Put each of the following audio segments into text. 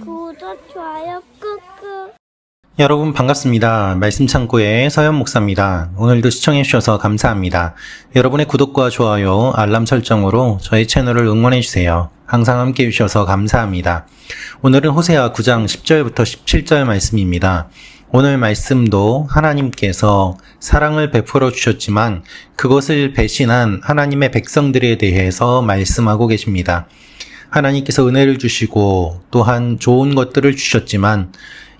구독, 좋아요 꾹꾹. 여러분 반갑습니다. 말씀 창고의 서현 목사입니다. 오늘도 시청해 주셔서 감사합니다. 여러분의 구독과 좋아요, 알람 설정으로 저희 채널을 응원해 주세요. 항상 함께 해 주셔서 감사합니다. 오늘은 호세아 9장 10절부터 17절 말씀입니다. 오늘 말씀도 하나님께서 사랑을 베풀어 주셨지만 그것을 배신한 하나님의 백성들에 대해서 말씀하고 계십니다. 하나님께서 은혜를 주시고 또한 좋은 것들을 주셨지만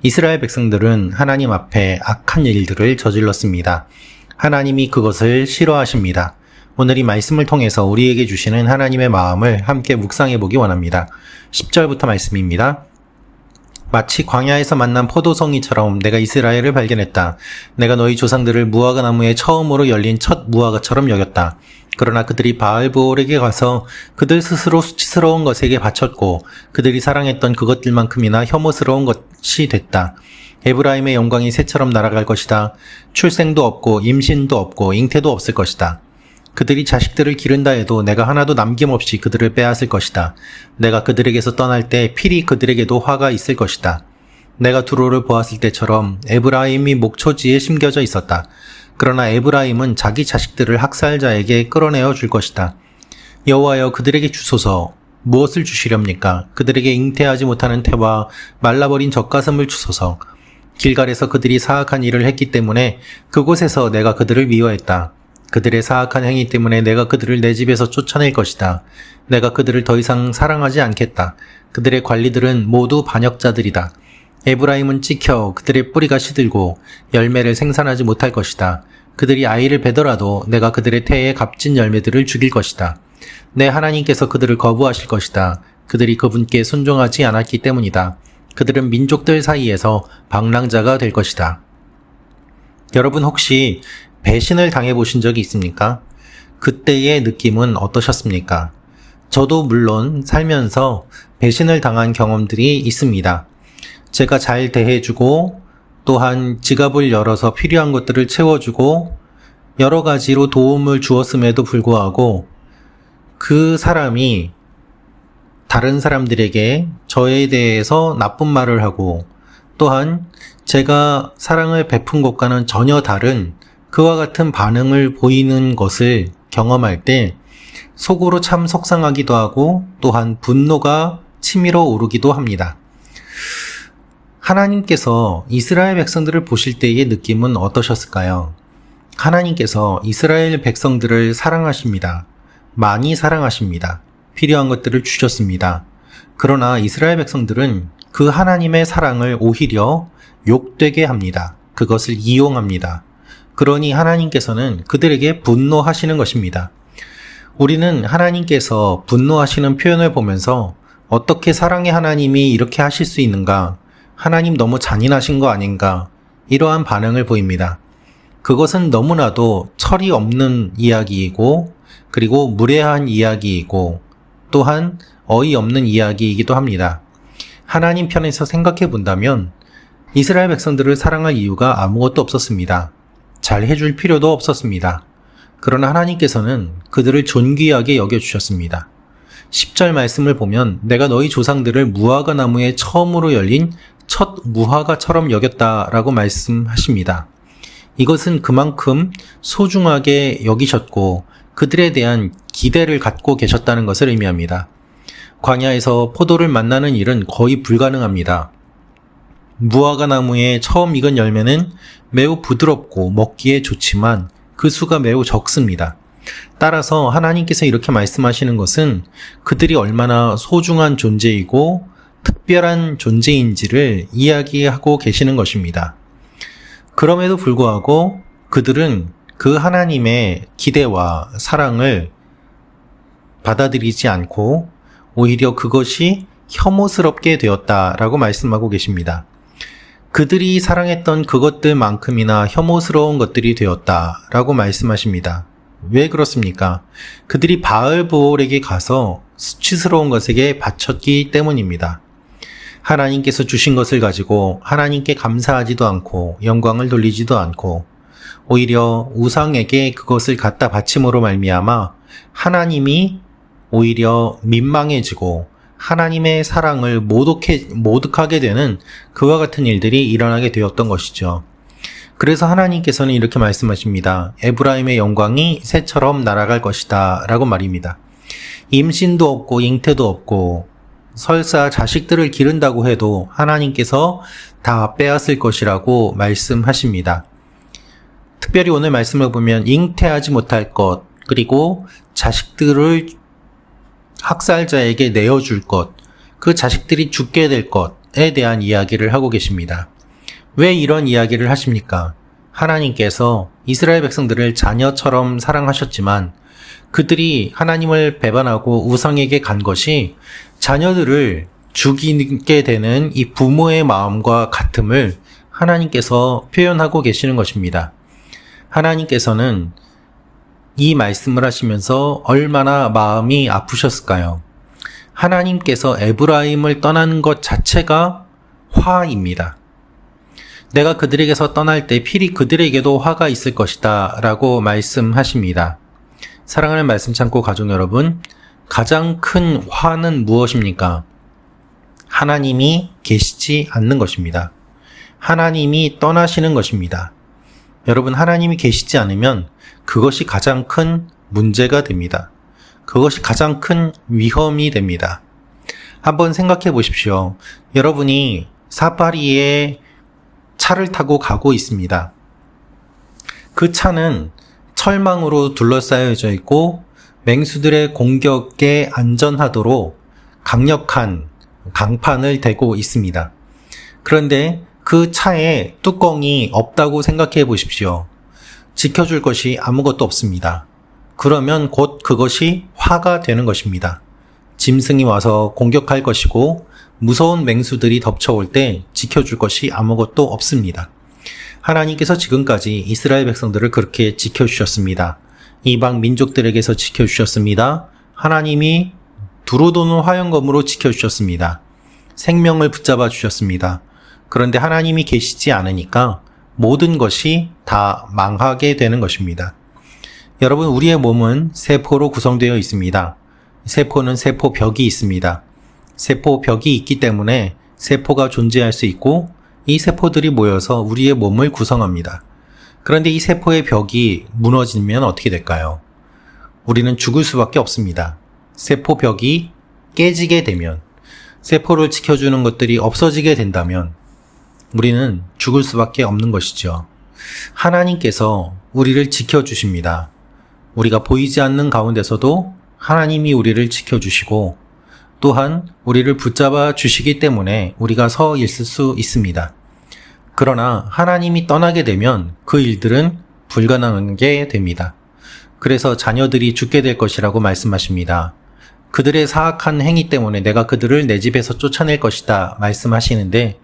이스라엘 백성들은 하나님 앞에 악한 일들을 저질렀습니다. 하나님이 그것을 싫어하십니다. 오늘 이 말씀을 통해서 우리에게 주시는 하나님의 마음을 함께 묵상해 보기 원합니다. 10절부터 말씀입니다. 마치 광야에서 만난 포도송이처럼 내가 이스라엘을 발견했다. 내가 너희 조상들을 무화과 나무에 처음으로 열린 첫 무화과처럼 여겼다. 그러나 그들이 바알브올에게 가서 그들 스스로 수치스러운 것에게 바쳤고 그들이 사랑했던 그것들만큼이나 혐오스러운 것이 됐다. 에브라임의 영광이 새처럼 날아갈 것이다. 출생도 없고 임신도 없고 잉태도 없을 것이다. 그들이 자식들을 기른다 해도 내가 하나도 남김없이 그들을 빼앗을 것이다. 내가 그들에게서 떠날 때 필히 그들에게도 화가 있을 것이다. 내가 두로를 보았을 때처럼 에브라임이 목초지에 심겨져 있었다. 그러나 에브라임은 자기 자식들을 학살자에게 끌어내어 줄 것이다. 여호와여 그들에게 주소서 무엇을 주시렵니까? 그들에게 잉태하지 못하는 태와 말라버린 젖가슴을 주소서. 길갈에서 그들이 사악한 일을 했기 때문에 그곳에서 내가 그들을 미워했다. 그들의 사악한 행위 때문에 내가 그들을 내 집에서 쫓아낼 것이다. 내가 그들을 더 이상 사랑하지 않겠다. 그들의 관리들은 모두 반역자들이다. 에브라임은 찍혀 그들의 뿌리가 시들고 열매를 생산하지 못할 것이다. 그들이 아이를 베더라도 내가 그들의 태에 값진 열매들을 죽일 것이다. 내 하나님께서 그들을 거부하실 것이다. 그들이 그분께 순종하지 않았기 때문이다. 그들은 민족들 사이에서 방랑자가 될 것이다. 여러분 혹시 배신을 당해 보신 적이 있습니까? 그때의 느낌은 어떠셨습니까? 저도 물론 살면서 배신을 당한 경험들이 있습니다. 제가 잘 대해주고 또한 지갑을 열어서 필요한 것들을 채워주고 여러 가지로 도움을 주었음에도 불구하고 그 사람이 다른 사람들에게 저에 대해서 나쁜 말을 하고 또한 제가 사랑을 베푼 것과는 전혀 다른 그와 같은 반응을 보이는 것을 경험할 때 속으로 참 속상하기도 하고 또한 분노가 치밀어 오르기도 합니다. 하나님께서 이스라엘 백성들을 보실 때의 느낌은 어떠셨을까요? 하나님께서 이스라엘 백성들을 사랑하십니다. 많이 사랑하십니다. 필요한 것들을 주셨습니다. 그러나 이스라엘 백성들은 그 하나님의 사랑을 오히려 욕되게 합니다. 그것을 이용합니다. 그러니 하나님께서는 그들에게 분노하시는 것입니다. 우리는 하나님께서 분노하시는 표현을 보면서 어떻게 사랑의 하나님이 이렇게 하실 수 있는가? 하나님 너무 잔인하신 거 아닌가? 이러한 반응을 보입니다. 그것은 너무나도 철이 없는 이야기이고, 그리고 무례한 이야기이고, 또한 어이없는 이야기이기도 합니다. 하나님 편에서 생각해 본다면, 이스라엘 백성들을 사랑할 이유가 아무것도 없었습니다. 잘 해줄 필요도 없었습니다. 그러나 하나님께서는 그들을 존귀하게 여겨주셨습니다. 10절 말씀을 보면 내가 너희 조상들을 무화과 나무에 처음으로 열린 첫 무화과처럼 여겼다라고 말씀하십니다. 이것은 그만큼 소중하게 여기셨고 그들에 대한 기대를 갖고 계셨다는 것을 의미합니다. 광야에서 포도를 만나는 일은 거의 불가능합니다. 무화과 나무에 처음 익은 열매는 매우 부드럽고 먹기에 좋지만 그 수가 매우 적습니다. 따라서 하나님께서 이렇게 말씀하시는 것은 그들이 얼마나 소중한 존재이고 특별한 존재인지를 이야기하고 계시는 것입니다. 그럼에도 불구하고 그들은 그 하나님의 기대와 사랑을 받아들이지 않고 오히려 그것이 혐오스럽게 되었다라고 말씀하고 계십니다. 그들이 사랑했던 그것들만큼이나 혐오스러운 것들이 되었다라고 말씀하십니다. 왜 그렇습니까? 그들이 바알보올에게 가서 수치스러운 것에게 바쳤기 때문입니다. 하나님께서 주신 것을 가지고 하나님께 감사하지도 않고 영광을 돌리지도 않고 오히려 우상에게 그것을 갖다 바침으로 말미암아 하나님이 오히려 민망해지고 하나님의 사랑을 모독해, 모독하게 되는 그와 같은 일들이 일어나게 되었던 것이죠. 그래서 하나님께서는 이렇게 말씀하십니다. 에브라임의 영광이 새처럼 날아갈 것이다. 라고 말입니다. 임신도 없고 잉태도 없고 설사 자식들을 기른다고 해도 하나님께서 다 빼앗을 것이라고 말씀하십니다. 특별히 오늘 말씀을 보면 잉태하지 못할 것, 그리고 자식들을 학살자에게 내어줄 것, 그 자식들이 죽게 될 것에 대한 이야기를 하고 계십니다. 왜 이런 이야기를 하십니까? 하나님께서 이스라엘 백성들을 자녀처럼 사랑하셨지만 그들이 하나님을 배반하고 우상에게 간 것이 자녀들을 죽이게 되는 이 부모의 마음과 같음을 하나님께서 표현하고 계시는 것입니다. 하나님께서는 이 말씀을 하시면서 얼마나 마음이 아프셨을까요? 하나님께서 에브라임을 떠나는 것 자체가 화입니다. 내가 그들에게서 떠날 때 필히 그들에게도 화가 있을 것이다 라고 말씀하십니다. 사랑하는 말씀 참고 가족 여러분, 가장 큰 화는 무엇입니까? 하나님이 계시지 않는 것입니다. 하나님이 떠나시는 것입니다. 여러분, 하나님이 계시지 않으면 그것이 가장 큰 문제가 됩니다. 그것이 가장 큰 위험이 됩니다. 한번 생각해 보십시오. 여러분이 사파리에 차를 타고 가고 있습니다. 그 차는 철망으로 둘러싸여져 있고 맹수들의 공격에 안전하도록 강력한 강판을 대고 있습니다. 그런데 그 차에 뚜껑이 없다고 생각해 보십시오. 지켜줄 것이 아무것도 없습니다. 그러면 곧 그것이 화가 되는 것입니다. 짐승이 와서 공격할 것이고 무서운 맹수들이 덮쳐올 때 지켜줄 것이 아무것도 없습니다. 하나님께서 지금까지 이스라엘 백성들을 그렇게 지켜주셨습니다. 이방 민족들에게서 지켜주셨습니다. 하나님이 두루 도는 화영검으로 지켜주셨습니다. 생명을 붙잡아 주셨습니다. 그런데 하나님이 계시지 않으니까 모든 것이 다 망하게 되는 것입니다. 여러분, 우리의 몸은 세포로 구성되어 있습니다. 세포는 세포 벽이 있습니다. 세포 벽이 있기 때문에 세포가 존재할 수 있고 이 세포들이 모여서 우리의 몸을 구성합니다. 그런데 이 세포의 벽이 무너지면 어떻게 될까요? 우리는 죽을 수밖에 없습니다. 세포 벽이 깨지게 되면, 세포를 지켜주는 것들이 없어지게 된다면, 우리는 죽을 수밖에 없는 것이죠. 하나님께서 우리를 지켜주십니다. 우리가 보이지 않는 가운데서도 하나님이 우리를 지켜주시고, 또한 우리를 붙잡아 주시기 때문에 우리가 서 있을 수 있습니다. 그러나 하나님이 떠나게 되면 그 일들은 불가능하게 됩니다. 그래서 자녀들이 죽게 될 것이라고 말씀하십니다. 그들의 사악한 행위 때문에 내가 그들을 내 집에서 쫓아낼 것이다 말씀하시는데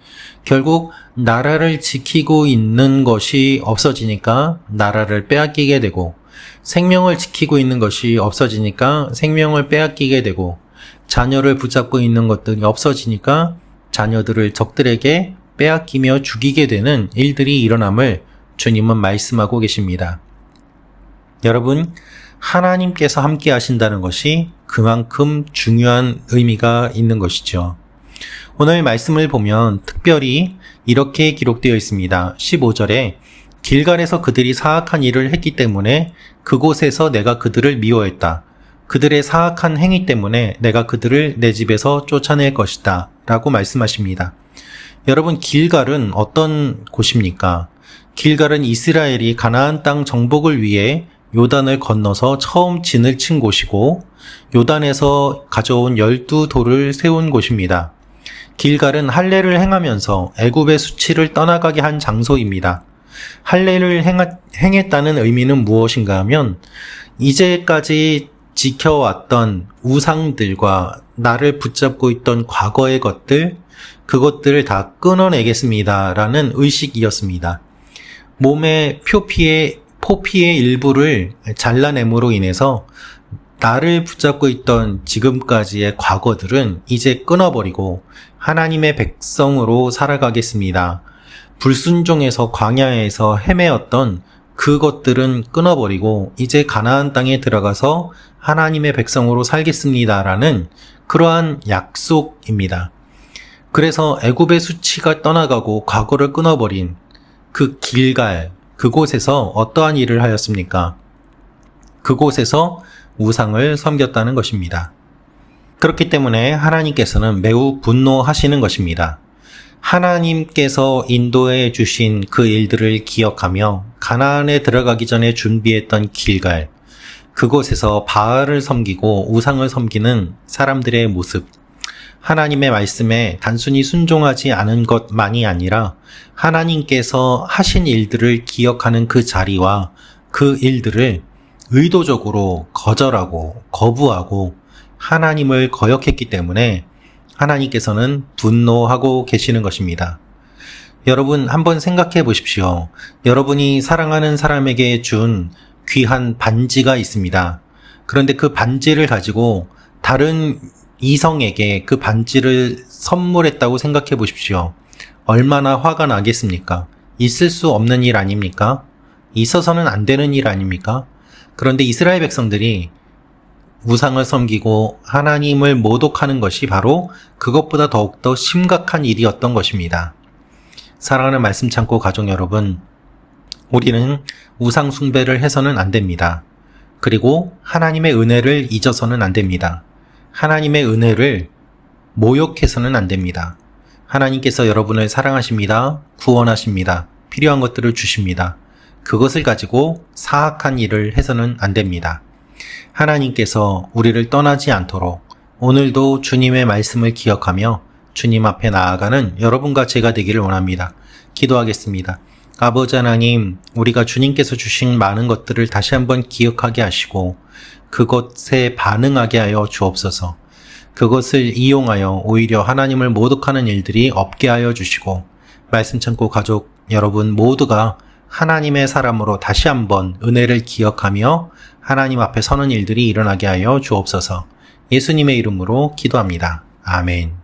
결국 나라를 지키고 있는 것이 없어지니까 나라를 빼앗기게 되고 생명을 지키고 있는 것이 없어지니까 생명을 빼앗기게 되고 자녀를 붙잡고 있는 것들이 없어지니까 자녀들을 적들에게 빼앗기며 죽이게 되는 일들이 일어남을 주님은 말씀하고 계십니다. 여러분, 하나님께서 함께 하신다는 것이 그만큼 중요한 의미가 있는 것이죠. 오늘 말씀을 보면 특별히 이렇게 기록되어 있습니다. 15절에 길갈에서 그들이 사악한 일을 했기 때문에 그곳에서 내가 그들을 미워했다. 그들의 사악한 행위 때문에 내가 그들을 내 집에서 쫓아낼 것이다. 라고 말씀하십니다. 여러분 길갈은 어떤 곳입니까? 길갈은 이스라엘이 가나안 땅 정복을 위해 요단을 건너서 처음 진을 친 곳이고 요단에서 가져온 열두 돌을 세운 곳입니다. 길갈은 할례를 행하면서 애굽의 수치를 떠나가게 한 장소입니다. 할례를 행했다는 의미는 무엇인가 하면 이제까지 지켜왔던 우상들과 나를 붙잡고 있던 과거의 것들, 그것들을 다 끊어내겠습니다라는 의식이었습니다. 몸의 표피의 포피의 일부를 잘라냄으로 인해서 나를 붙잡고 있던 지금까지의 과거들은 이제 끊어버리고 하나님의 백성으로 살아가겠습니다. 불순종에서 광야에서 헤매었던 그것들은 끊어버리고 이제 가나안 땅에 들어가서 하나님의 백성으로 살겠습니다라는 그러한 약속입니다. 그래서 애굽의 수치가 떠나가고 과거를 끊어버린 그 길갈 그곳에서 어떠한 일을 하였습니까? 그곳에서 우상을 섬겼다는 것입니다. 그렇기 때문에 하나님께서는 매우 분노하시는 것입니다. 하나님께서 인도해 주신 그 일들을 기억하며 가나안에 들어가기 전에 준비했던 길갈 그곳에서 바알을 섬기고 우상을 섬기는 사람들의 모습 하나님의 말씀에 단순히 순종하지 않은 것만이 아니라 하나님께서 하신 일들을 기억하는 그 자리와 그 일들을 의도적으로 거절하고 거부하고 하나님을 거역했기 때문에 하나님께서는 분노하고 계시는 것입니다. 여러분 한번 생각해 보십시오. 여러분이 사랑하는 사람에게 준 귀한 반지가 있습니다. 그런데 그 반지를 가지고 다른 이성에게 그 반지를 선물했다고 생각해 보십시오. 얼마나 화가 나겠습니까? 있을 수 없는 일 아닙니까? 있어서는 안 되는 일 아닙니까? 그런데 이스라엘 백성들이 우상을 섬기고 하나님을 모독하는 것이 바로 그것보다 더욱더 심각한 일이었던 것입니다. 사랑하는 말씀 참고 가족 여러분, 우리는 우상 숭배를 해서는 안 됩니다. 그리고 하나님의 은혜를 잊어서는 안 됩니다. 하나님의 은혜를 모욕해서는 안 됩니다. 하나님께서 여러분을 사랑하십니다. 구원하십니다. 필요한 것들을 주십니다. 그것을 가지고 사악한 일을 해서는 안 됩니다. 하나님께서 우리를 떠나지 않도록 오늘도 주님의 말씀을 기억하며 주님 앞에 나아가는 여러분과 제가 되기를 원합니다. 기도하겠습니다. 아버지 하나님, 우리가 주님께서 주신 많은 것들을 다시 한번 기억하게 하시고 그것에 반응하게 하여 주옵소서. 그것을 이용하여 오히려 하나님을 모독하는 일들이 없게 하여 주시고 말씀 참고 가족 여러분 모두가 하나님의 사람으로 다시 한번 은혜를 기억하며 하나님 앞에 서는 일들이 일어나게 하여 주옵소서. 예수님의 이름으로 기도합니다. 아멘.